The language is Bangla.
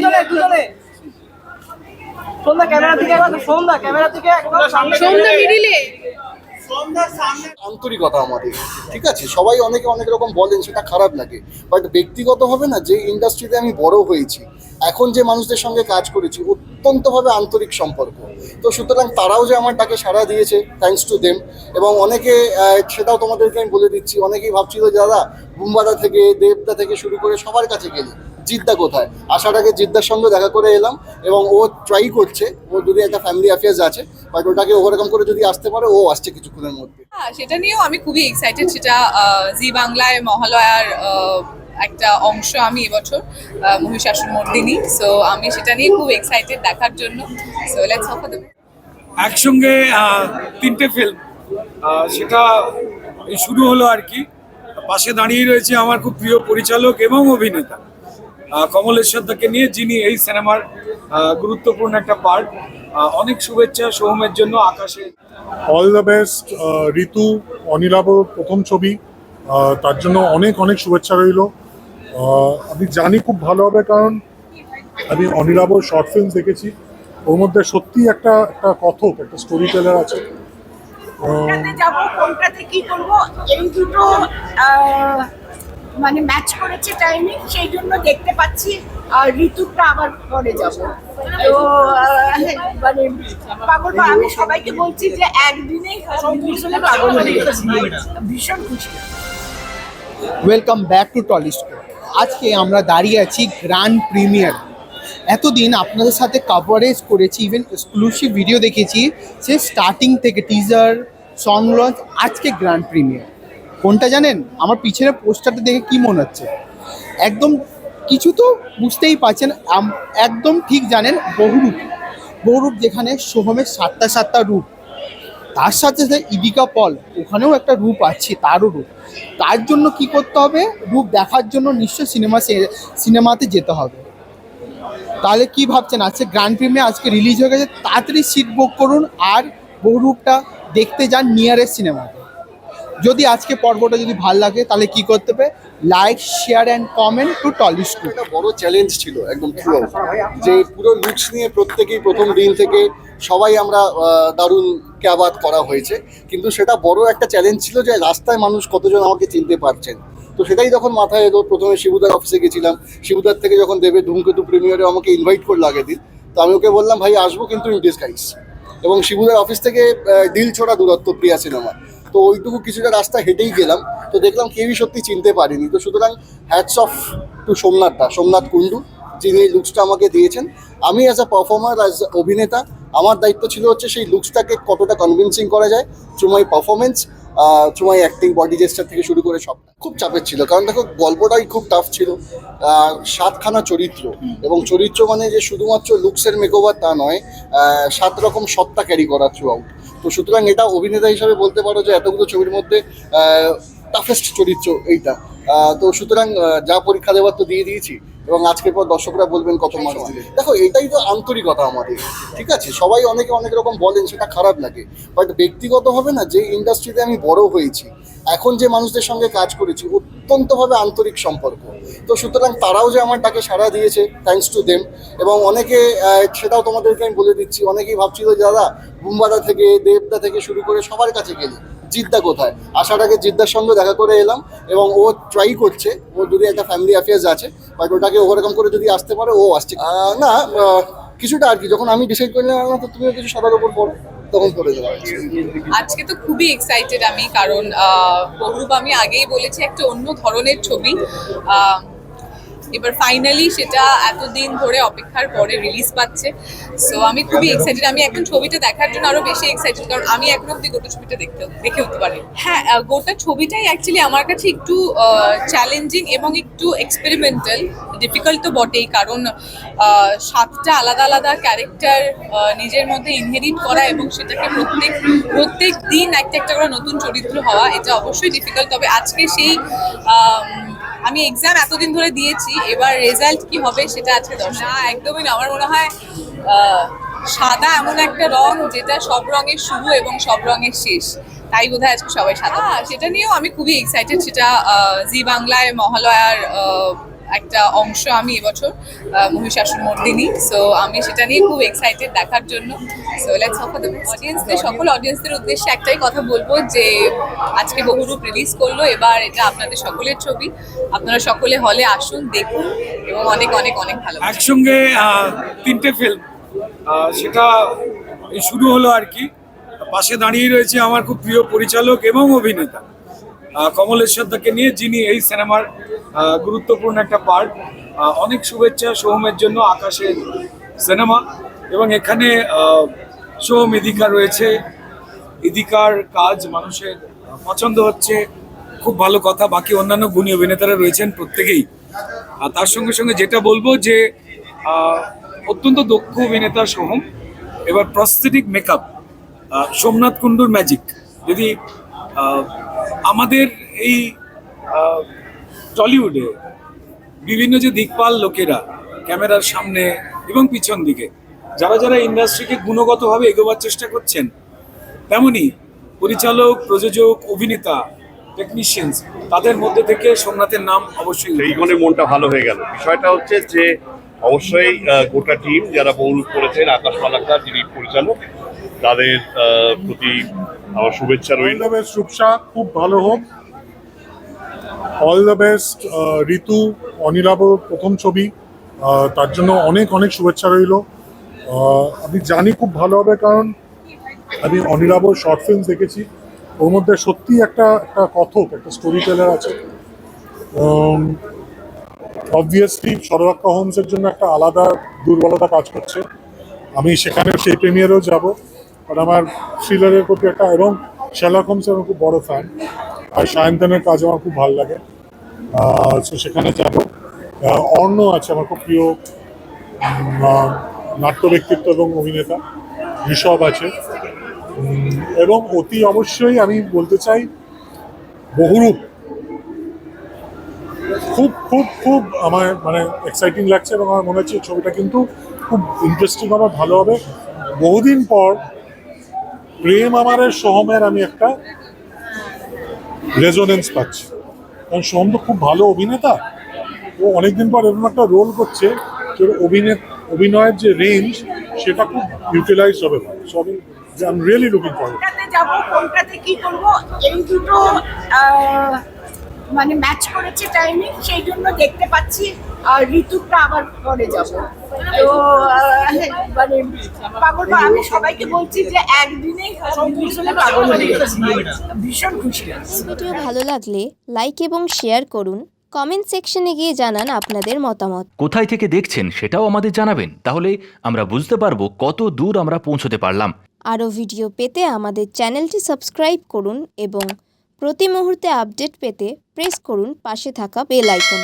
দুজনে দুজনে। দুজনে সন্ধ্যা ক্যামেরা থেকে একবার সন্ধ্যা ক্যামেরা থেকে একবার সন্ধ্যা মিডিলে। আন্তরিকতা আমাদের ঠিক আছে? সবাই অনেকে অনেক রকম বলেন সেটা খারাপ লাগে। বাট ব্যক্তিগতভাবে না যে ইন্ডাস্ট্রিতে আমি বড় হয়েছি এখন যে মানুষদের সঙ্গে কাজ করেছি অত্যন্তভাবে আন্তরিক সম্পর্ক। তো সুতরাং তারাও যে আমার ডাকে সাড়া দিয়েছে থ্যাঙ্কস টু দেম এবং অনেকে সেটাও তোমাদেরকে আমি বলে দিচ্ছি অনেকেই ভাবছিল যে দাদা বুম্বাদা থেকে দেবদা থেকে শুরু করে সবার কাছে গেলি। জিদ্দা কোথায়? আসার আগে জিদ্দার সঙ্গে দেখা করে এলাম এবং ও ট্রাই করছে। ও যদি একটা ফ্যামিলি অ্যাফেয়ার্স আছে বাট ওটাকে ওভারকাম করে যদি আসতে পারে ও আসছে কিছুক্ষণের মধ্যে। হ্যাঁ সেটা নিয়েও আমি খুবই এক্সাইটেড সেটা জি বাংলায় মহালয়ার একটা অংশ আমি এবছর মহিষাসুর মর্দিনী। সো আমি সেটা নিয়ে খুব এক্সাইটেড দেখার জন্য। So let's hope for the একসঙ্গে তিনটে ফিল্ম সেটা শুরু হলো আর কি। পাশে দাঁড়িয়ে রয়েছে আমার খুব প্রিয় পরিচালক এবং অভিনেতা। কমলেশ্বর দাকে নিয়ে যিনি এই সিনেমার গুরুত্বপূর্ণ একটা পার্ট অনেক শুভেচ্ছা সোহমের জন্য আকাশে। অল দ্য বেস্ট ঋতু অনিলাবর প্রথম ছবি তার জন্য অনেক অনেক শুভেচ্ছা রইল। আমি জানি খুব ভালো হবে কারণ আমি অনিলাবর শর্ট ফিল্ম দেখেছি। ওর মধ্যে সত্যি একটা একটা কথক একটা স্টোরি টেলার আছে। কোনটাতে যাব কোনটাতে কি করব এই দুটো মানে ম্যাচ করেছে টাইমিং সেই জন্য দেখতে পাচ্ছি আর ঋতুটা আবার পরে যাব। তো মানে পাগল আমি সবাইকে বলছি যে একদিনেই release পাগল হয়ে ভীষণ খুশি। ওয়েলকাম ব্যাক টু টলিস্কো আজকে আমরা দাঁড়িয়ে আছি গ্র্যান্ড প্রিমিয়ার এতদিন আপনাদের সাথে কভারেজ করেছি ইভেন এক্সক্লুসিভ ভিডিও দেখেছি সে স্টার্টিং থেকে টিজার সং লঞ্চ আজকে গ্র্যান্ড প্রিমিয়ার কোনটা জানেন? আমার পিছনে পোস্টারটা দেখে কি মনে হচ্ছে? একদম কিছু তো বুঝতেই পারছেন একদম ঠিক জানেন, বহুরূপ। বহুরূপ যেখানে সোহমের সাতটা সাতটা রূপ। তার সাথে সাথে ইদিকা পল, ওখানেও একটা রূপ আছে, তারও রূপ। তার জন্য কি করতে হবে? রূপ দেখার জন্য নিশ্চয় সিনেমা সিনেমাতে যেতে হবে। তাহলে কি ভাবছেন? আজকে গ্র্যান্ড প্রিমিয়ার আজকে রিলিজ হয়ে গেছে, তাড়াতাড়ি সিট বুক করুন আর বহুরূপটা দেখতে যান নিয়ারেস্ট সিনেমাতে যদি আজকে পর্বটা যদি ভালো লাগে, তাহলে কি করতে হবে? Like share and comment to টলিস্কু একটা বড় চ্যালেঞ্জ ছিল একদম থ্রু যে পুরো লুকস নিয়ে প্রত্যেকেই প্রথম দিন থেকে সবাই আমরা দারুণ ক্যাবাদ করা হয়েছে। কিন্তু সেটা বড় একটা চ্যালেঞ্জ ছিল যে রাস্তায় মানুষ কতজন আমাকে চিনতে পারছেন। তো সেটাই যখন মাথায় এলো। প্রথমে শিবুদার অফিসে গেছিলাম। শিবুদার থেকে যখন দেবে ধূমকেতু প্রিমিয়ারে আমাকে ইনভাইট করল আগের দিন। তো আমি ওকে বললাম, ভাই, আসব কিন্তু ইন ডিসগাইজ এবং শিবুদার অফিস থেকে ডিল ছোড়া দূরত্ব প্রিয়া সিনেমা। তো ওইটুকু কিছুটা রাস্তা হেঁটেই গেলাম। তো দেখলাম কেউই সত্যি চিনতে পারিনি। তো সুতরাং হ্যাটস অফ টু সোমনাথটা সোমনাথ কুণ্ডু, যিনি লুকসটা আমাকে দিয়েছেন। আমি অ্যাজ আ পারফর্মার অ্যাজ অভিনেতা, আমার দায়িত্ব ছিল হচ্ছে সেই লুকসটাকে কতটা কনভিন্সিং করা যায় through my performance through my acting body gesture থেকে শুরু করে সব। খুব চাপের ছিল। কারণ দেখো, গল্পটাই খুব টাফ ছিল। সাতখানা চরিত্র। এবং চরিত্র মানে যে শুধুমাত্র লুকসের মেকওভার তা নয় সাত রকম সত্তা ক্যারি করা থ্রু আউট তো সুতরাং এটা অভিনেতা হিসাবে বলতে পারো যে এতগুলো ছবির মধ্যে টাফেস্ট চরিত্র এইটা। তো সুতরাং যা পরীক্ষা দেওয়ার তো দিয়ে দিয়েছি এবং আজকের পর দর্শকরা বলবেন কত দিলে দেখো এটাই তো আন্তরিকতা আমাদের। ঠিক আছে? সবাই অনেকে অনেক রকম বলেন সেটা খারাপ লাগে। বাট ব্যক্তিগত হবে না যে ইন্ডাস্ট্রিতে আমি বড় হয়েছি এখন যে মানুষদের সঙ্গে কাজ করেছি অত্যন্তভাবে আন্তরিক সম্পর্ক। তো সুতরাং তারাও যে আমার ডাকে সাড়া দিয়েছে থ্যাঙ্কস টু দেম এবং অনেকে সেটাও তোমাদেরকে আমি বলে দিচ্ছি, অনেকেই ভাবছিল যে, দাদা বুম্বাদা থেকে, দেবদা থেকে শুরু করে সবার কাছে গেলি, জিদ্দা কোথায়? আসার আগে জিদ্দার সঙ্গে দেখা করে এলাম, এবং ও ট্রাই করছে, ও যদি একটা ফ্যামিলি অ্যাফেয়ার্স আছে বাট ওটাকে ওরকম করে যদি আসতে পারে, ও আসছে। না কিছুটা আর কি, যখন আমি ডিসাইড করে নিলাম তো তুমিও কিছু সবার উপর পড়ো। তখন করে দেওয়া আজকে তো খুবই এক্সাইটেড আমি, কারণ বহুরূপ আমি আগেই বলেছি, একটা অন্য ধরনের ছবি। এবার ফাইনালি সেটা এতদিন ধরে অপেক্ষার পরে রিলিজ পাচ্ছে। সো আমি খুবই এক্সাইটেড আমি এখন ছবিটা দেখার জন্য আরও বেশি এক্সাইটেড কারণ আমি এখন অব্দি গোটা ছবিটা দেখতে দেখে উঠতে পারি হ্যাঁ গোটা ছবিটাই অ্যাকচুয়ালি আমার কাছে একটু চ্যালেঞ্জিং এবং একটু এক্সপেরিমেন্টাল ডিফিকাল্ট তো বটেই কারণ সাতটা আলাদা আলাদা ক্যারেক্টার নিজের মধ্যে ইনহেরিট করা এবং সেটাকে প্রত্যেক প্রত্যেক দিন একটা একটা করে নতুন চরিত্র হওয়া এটা অবশ্যই ডিফিকাল্ট তবে আজকে সেই আম, এক্সাম এতদিন ধরে দিয়েছি এবার রেজাল্ট কি হবে সেটা আজকে দর্শক। না একদমই না। আমার মনে হয় সাদা এমন একটা রং যেটা সব রঙের শুরু এবং সব রঙের শেষ। তাই বোধ হয় আজকে সবাই সাদা সেটা নিয়েও আমি খুবই এক্সাইটেড সেটা জি বাংলায় মহালয়ার একটা অংশ আমি এবছর মহিষাসুর মর্দিনী। সো আমি সেটা নিয়ে খুব এক্সাইটেড দেখার জন্য। So let's hope for the অডিয়েন্সদের সকল অডিয়েন্সদের উদ্দেশ্যে একটাই কথা বলব যে, আজকে বহুরূপ রিলিজ করল। এবার এটা আপনাদের সকলের ছবি। আপনারা সকলে হলে আসুন, দেখুন এবং অনেক অনেক অনেক ভালো একসঙ্গে তিনটে ফিল্ম সেটা শুরু হলো আর কি। পাশে দাঁড়িয়ে রয়েছে আমার খুব প্রিয় পরিচালক এবং অভিনেতা। কমলেশ্বর দাকে নিয়ে যিনি এই সিনেমার গুরুত্বপূর্ণ একটা পার্ট অনেক শুভেচ্ছা, সোহমের জন্য আকাশের সিনেমা এবং এখানে সোহম ইদিকা রয়েছে। ইদিকার কাজ মানুষের পছন্দ হচ্ছে। খুব ভালো কথা, বাকি অন্যান্য গুণী অভিনেতারা রয়েছেন প্রত্যেকেই। আর তার সঙ্গে সঙ্গে যেটা বলব যে অত্যন্ত দক্ষ অভিনেতা সোহম। এবার প্রস্থেটিক মেকআপ সোমনাথ কুণ্ডুর ম্যাজিক যদি আমাদের এই টলিউডে বিভিন্ন যে দিকপাল লোকেরা ক্যামেরার সামনে এবং পিছন দিকে যারা যারা ইন্ডাস্ট্রিকে গুণগতভাবে এগোবার চেষ্টা করছেন তেমনি পরিচালক প্রযোজক অভিনেতা টেকনিশিয়ানস তাদের মধ্যে থেকে সোমনাথের নাম অবশ্যই গুণে মনটা ভালো হয়ে গেল। বিষয়টা হচ্ছে যে অবশ্যই গোটা টিম যারা বহুরূপ করেছেন আকাশ মালাকার যিনি পরিচালক তাদের প্রতি আমার শুভেচ্ছা অল রইল দ্য বেস্ট রূপসা খুব ভালো হোক। All the best Ritu Anilabh প্রথম ছবি। তার জন্য অনেক অনেক শুভেচ্ছা রইল। আমি জানি খুব ভালো হবে কারণ আমি অনিলাভ শর্ট ফিল্ম দেখেছি। ওর মধ্যে সত্যি একটা একটা কথক, একটা স্টোরি টেলার আছে অবভিয়াসলি সররাক্কা হোমসের জন্য একটা আলাদা দুর্বলতা কাজ করছে। আমি সেখানে সেই প্রিমিয়ারেও যাব। কারণ আমার থ্রিলারের প্রতি একটা এবং শেলাক হোমসের আমার খুব বড় ফ্যান আর সায়ন্তনের কাজ আমার খুব ভালো লাগে। সেখানে যাব। অর্ণ আছে আমার খুব প্রিয় নাট্য ব্যক্তিত্ব এবং অভিনেতা ঋষভ আছে। এবং অতি অবশ্যই আমি বলতে চাই, বহুরূপ। খুব খুব খুব আমার মানে এক্সাইটিং লাগছে এবং আমার মনে হচ্ছে ছবিটা কিন্তু খুব ইন্টারেস্টিং হবে ভালো হবে। বহুদিন পর প্রেম আমারের সোহমের আমি একটা রেজোনেন্স পাচ্ছি। কারণ সোহম তো খুব ভালো অভিনেতা। ও অনেকদিন পর এরকম একটা রোল করছে অভিনে অভিনয়ের যে রেঞ্জ সেটা খুব ইউটিলাইজ হবে। রিয়েলি মানে ম্যাচ করেছে টাইমিং সেই জন্য দেখতে পাচ্ছি। আর ঋতুটা আবার পরে যাব। তো মানে পাগল আমি সবাইকে বলছি যে একদিনেই পাগল হয়ে ভীষণ খুশি আছি ভিডিও ভালো লাগলে লাইক এবং শেয়ার করুন। কমেন্ট সেকশনে গিয়ে জানান আপনাদের মতামত। কোথায় থেকে দেখছেন সেটাও আমাদের জানাবেন। তাহলে আমরা বুঝতে পারব কত দূর আমরা পৌঁছতে পারলাম। আরও ভিডিও পেতে আমাদের চ্যানেলটি সাবস্ক্রাইব করুন এবং প্রতি মুহূর্তে আপডেট পেতে প্রেস করুন পাশে থাকা বেল আইকন।